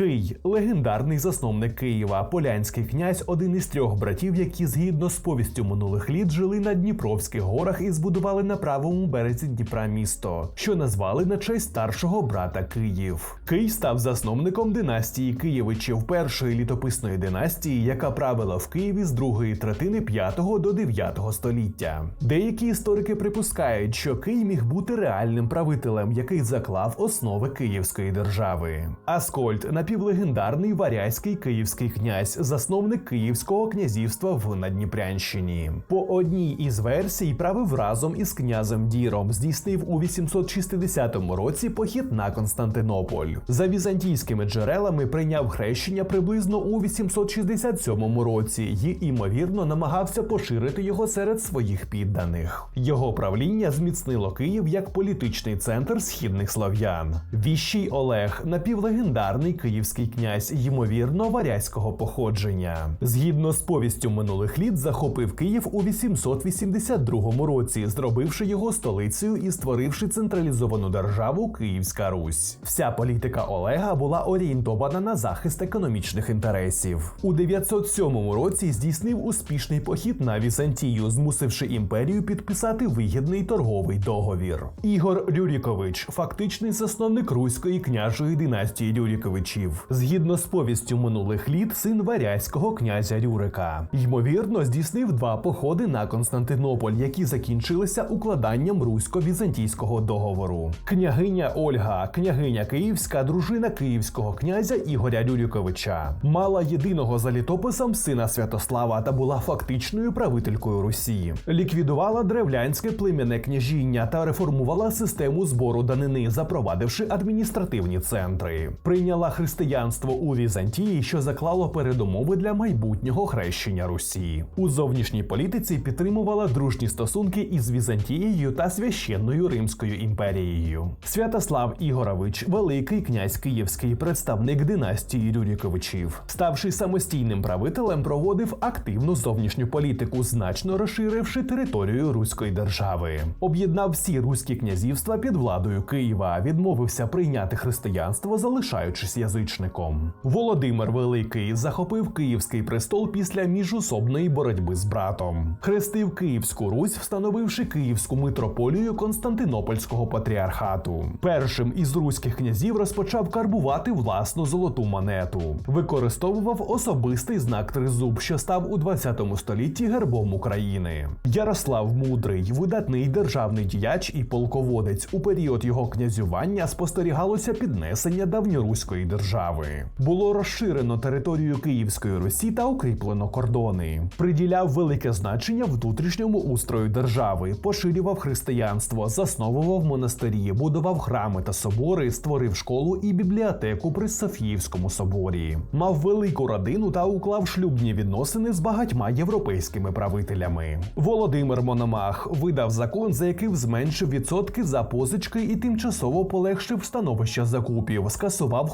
Кий легендарний засновник Києва, полянський князь, один із трьох братів, які згідно з повістю минулих літ жили на Дніпровських горах і збудували на правому березі Дніпра місто, що назвали на честь старшого брата Київ. Кий став засновником династії Києвичів першої літописної династії, яка правила в Києві з другої третини 5 до 9 століття. Деякі історики припускають, що Кий міг бути реальним правителем, який заклав основи Київської держави. Аскольд напівлегендарний варязький київський князь, засновник Київського князівства в Надніпрянщині. По одній із версій правив разом із князем Діром, здійснив у 860 році похід на Константинополь. За візантійськими джерелами прийняв хрещення приблизно у 867 році і, імовірно, намагався поширити його серед своїх підданих. Його правління зміцнило Київ як політичний центр східних слов'ян. Віщий Олег напівлегендарний київський князь, ймовірно, варязького походження. Згідно з повістю минулих літ, захопив Київ у 882 році, зробивши його столицею і створивши централізовану державу Київська Русь. Вся політика Олега була орієнтована на захист економічних інтересів. У 907 році здійснив успішний похід на Візантію, змусивши імперію підписати вигідний торговий договір. Ігор Рюрікович, фактичний засновник руської княжої династії Рюріковичів, згідно з повістю минулих літ, син варязького князя Рюрика. Ймовірно, здійснив два походи на Константинополь, які закінчилися укладанням русько-візантійського договору. Княгиня Ольга, княгиня Київська, дружина київського князя Ігоря Рюріковича, мала єдиного за літописом сина Святослава та була фактичною правителькою Русі. Ліквідувала древлянське плем'яне княжіння та реформувала систему збору данини, запровадивши адміністративні центри. Прийняла християнство у Візантії, що заклало передумови для майбутнього хрещення Русі. У зовнішній політиці підтримувала дружні стосунки із Візантією та священною Римською імперією. Святослав Ігорович, великий князь Київський, представник династії Рюріковичів, ставши самостійним правителем, проводив активну зовнішню політику, значно розширивши територію Руської держави. Об'єднав всі руські князівства під владою Києва, відмовився прийняти християнство, залишаючись язичником. Володимир Великий захопив Київський престол після міжусобної боротьби з братом. Хрестив Київську Русь, встановивши Київську митрополію Константинопольського патріархату. Першим із руських князів розпочав карбувати власну золоту монету. Використовував особистий знак тризуб, що став у 20 столітті гербом України. Ярослав Мудрий, видатний державний діяч і полководець. У період його князювання спостерігалося піднесення давньоруської держави. Було розширено територію Київської Русі та укріплено кордони. Приділяв велике значення внутрішньому устрою держави, поширював християнство, засновував монастирі, будував храми та собори, створив школу і бібліотеку при Софіївському соборі. Мав велику родину та уклав шлюбні відносини з багатьма європейськими правителями. Володимир Мономах видав закон, за яким зменшив відсотки за позички і тимчасово полегшив становище закупів, скасував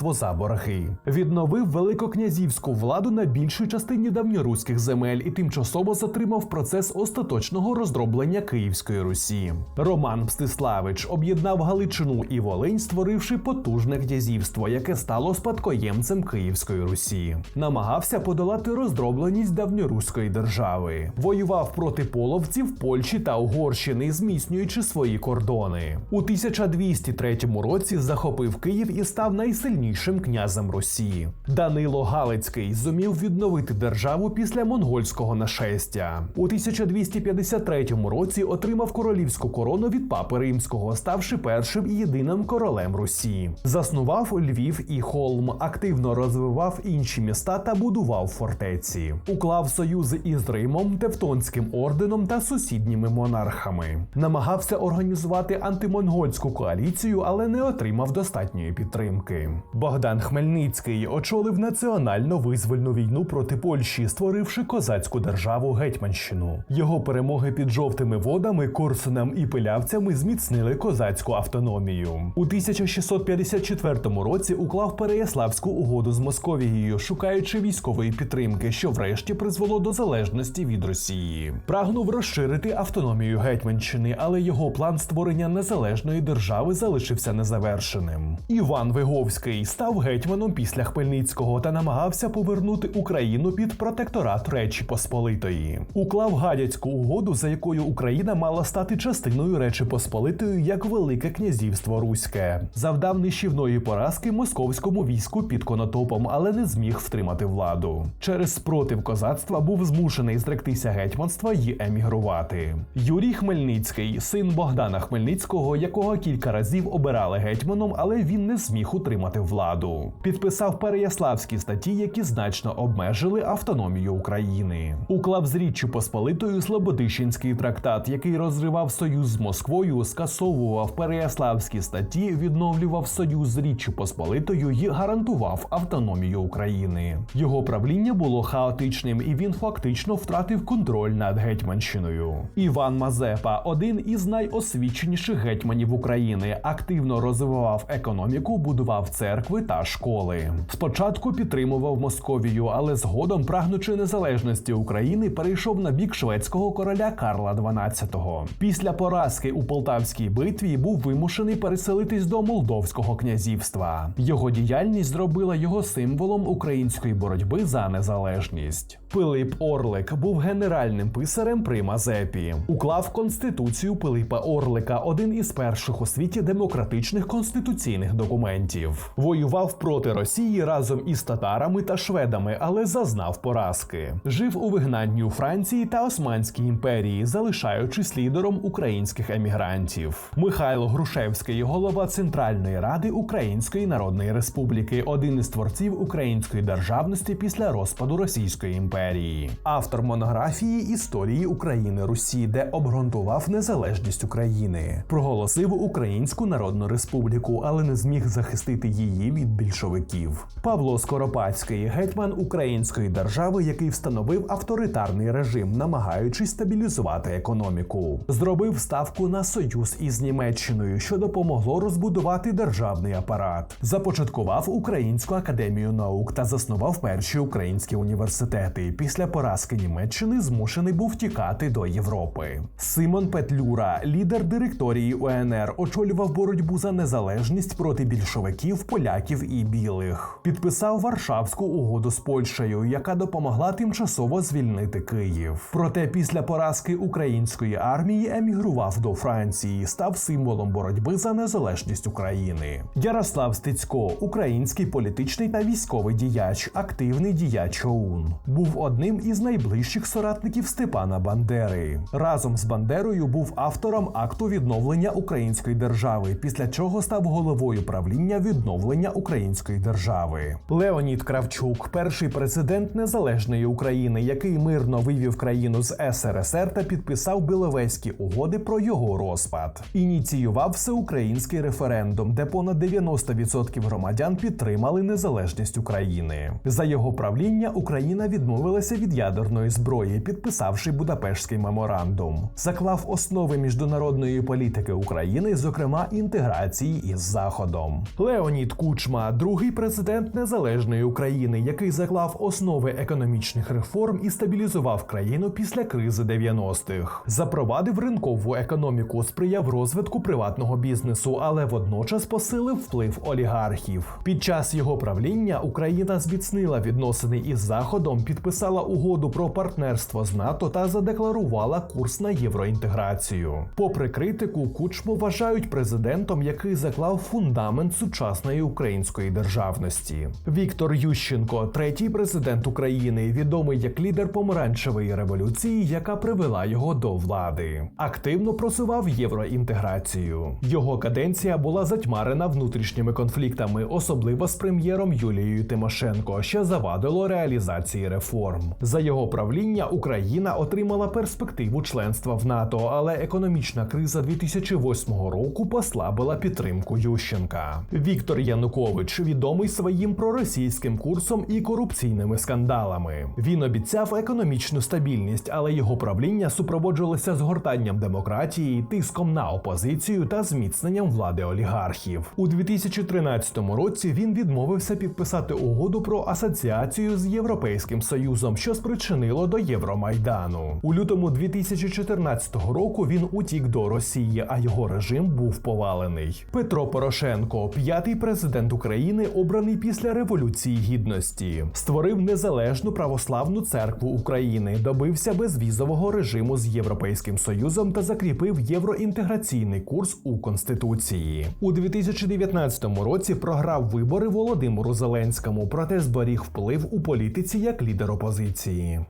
хлопство за борги, відновив великокнязівську владу на більшій частині давньоруських земель і тимчасово затримав процес остаточного роздроблення Київської Русі. Роман Мстиславич об'єднав Галичину і Волинь, створивши потужне князівство, яке стало спадкоємцем Київської Русі. Намагався подолати роздробленість давньоруської держави, воював проти половців Польщі та Угорщини, зміцнюючи свої кордони. У 1203 році захопив Київ і став найсильнішим князем Росії. Данило Галицький зумів відновити державу після монгольського нашестя. У 1253 році отримав королівську корону від папи римського, ставши першим і єдиним королем Русі. Заснував Львів і Холм, активно розвивав інші міста та будував фортеці. Уклав союзи із Римом, Тевтонським орденом та сусідніми монархами. Намагався організувати антимонгольську коаліцію, але не отримав достатньої підтримки. Богдан Хмельницький очолив національно визвольну війну проти Польщі, створивши козацьку державу Гетьманщину. Його перемоги під жовтими водами, Корсуном і Пилявцями зміцнили козацьку автономію. У 1654 році уклав Переяславську угоду з Московією, шукаючи військової підтримки, що врешті призвело до залежності від Росії. Прагнув розширити автономію Гетьманщини, але його план створення незалежної держави залишився незавершеним. Іван Виговський став гетьманом після Хмельницького та намагався повернути Україну під протекторат Речі Посполитої. Уклав гадяцьку угоду, за якою Україна мала стати частиною Речі Посполитої як Велике князівство Руське. Завдав нищівної поразки московському війську під Конотопом, але не зміг втримати владу. Через спротив козацтва був змушений зректися гетьманства й емігрувати. Юрій Хмельницький, син Богдана Хмельницького, якого кілька разів обирали гетьманом, але він не зміг утримати владу. Підписав Переяславські статті, які значно обмежили автономію України. Уклав з Річчю Посполитою Слободищенський трактат, який розривав союз з Москвою, скасовував Переяславські статті, відновлював союз з Річчю Посполитою і гарантував автономію України. Його правління було хаотичним, і він фактично втратив контроль над Гетьманщиною. Іван Мазепа, один із найосвіченіших гетьманів України, активно розвивав економіку, будував церкви та школи. Спочатку підтримував Московію, але згодом, прагнучи незалежності України, перейшов на бік шведського короля Карла XII. Після поразки у Полтавській битві був вимушений переселитись до Молдовського князівства. Його діяльність зробила його символом української боротьби за незалежність. Пилип Орлик був генеральним писарем при Мазепі. Уклав конституцію Пилипа Орлика, один із перших у світі демократичних конституційних документів. Воював проти Росії разом із татарами та шведами, але зазнав поразки. Жив у вигнанні у Франції та Османській імперії, залишаючись лідером українських емігрантів. Михайло Грушевський, голова Центральної ради Української Народної Республіки, один із творців української державності після розпаду Російської імперії, автор монографії історії України Русі, де обґрунтував незалежність України, проголосив Українську Народну Республіку, але не зміг захистити її від більшовиків. Павло Скоропадський, гетьман Української держави, який встановив авторитарний режим, намагаючись стабілізувати економіку, зробив ставку на союз із Німеччиною, що допомогло розбудувати державний апарат, започаткував Українську академію наук та заснував перші українські університети. Після поразки Німеччини змушений був тікати до Європи. Симон Петлюра, лідер директорії УНР, очолював боротьбу за незалежність проти більшовиків, поляків і білих. Підписав Варшавську угоду з Польщею, яка допомогла тимчасово звільнити Київ. Проте після поразки української армії емігрував до Франції, став символом боротьби за незалежність України. Ярослав Стецько, український політичний та військовий діяч, активний діяч ОУН, був одним із найближчих соратників Степана Бандери. Разом з Бандерою був автором акту відновлення української держави, після чого став головою правління відновлення української держави. Леонід Кравчук, перший президент незалежної України, який мирно вивів країну з СРСР та підписав Біловезькі угоди про його розпад. Ініціював всеукраїнський референдум, де понад 90% громадян підтримали незалежність України. За його правління Україна відмовилася від ядерної зброї, підписавши Будапештський меморандум, заклав основи міжнародної політики України, зокрема інтеграції із Заходом. Леонід Кучма, другий президент незалежної України, який заклав основи економічних реформ і стабілізував країну після кризи 90-х. запровадив ринкову економіку, сприяв розвитку приватного бізнесу, але водночас посилив вплив олігархів. Під час його правління Україна зміцнила відносини із Заходом, підписала угоду про партнерство з НАТО та задекларувала курс на євроінтеграцію. Попри критику, Кучму вважають президентом, який заклав фундамент сучасної української державності. Віктор Ющенко, третій президент України, відомий як лідер помаранчевої революції, яка привела його до влади, активно просував євроінтеграцію. Його каденція була затьмарена внутрішніми конфліктами, особливо з прем'єром Юлією Тимошенко, що завадило реалізації реформ. За його правління Україна отримала перспективу членства в НАТО, але економічна криза 2008 року послабила підтримку Ющенка. Віктор Янукович відомий своїм проросійським курсом і корупційними скандалами. Він обіцяв економічну стабільність, але його правління супроводжувалося згортанням демократії, тиском на опозицію та зміцненням влади олігархів. У 2013 році він відмовився підписати угоду про асоціацію з Європейським Союзом, що спричинило до Євромайдану. У лютому 2014 року він утік до Росії, а його режим був повалений. Петро Порошенко, п'ятий президент президент України, обраний після Революції Гідності, створив незалежну православну церкву України, добився безвізового режиму з Європейським Союзом та закріпив євроінтеграційний курс у Конституції. У 2019 році програв вибори Володимиру Зеленському, проте зберіг вплив у політиці як лідер опозиції.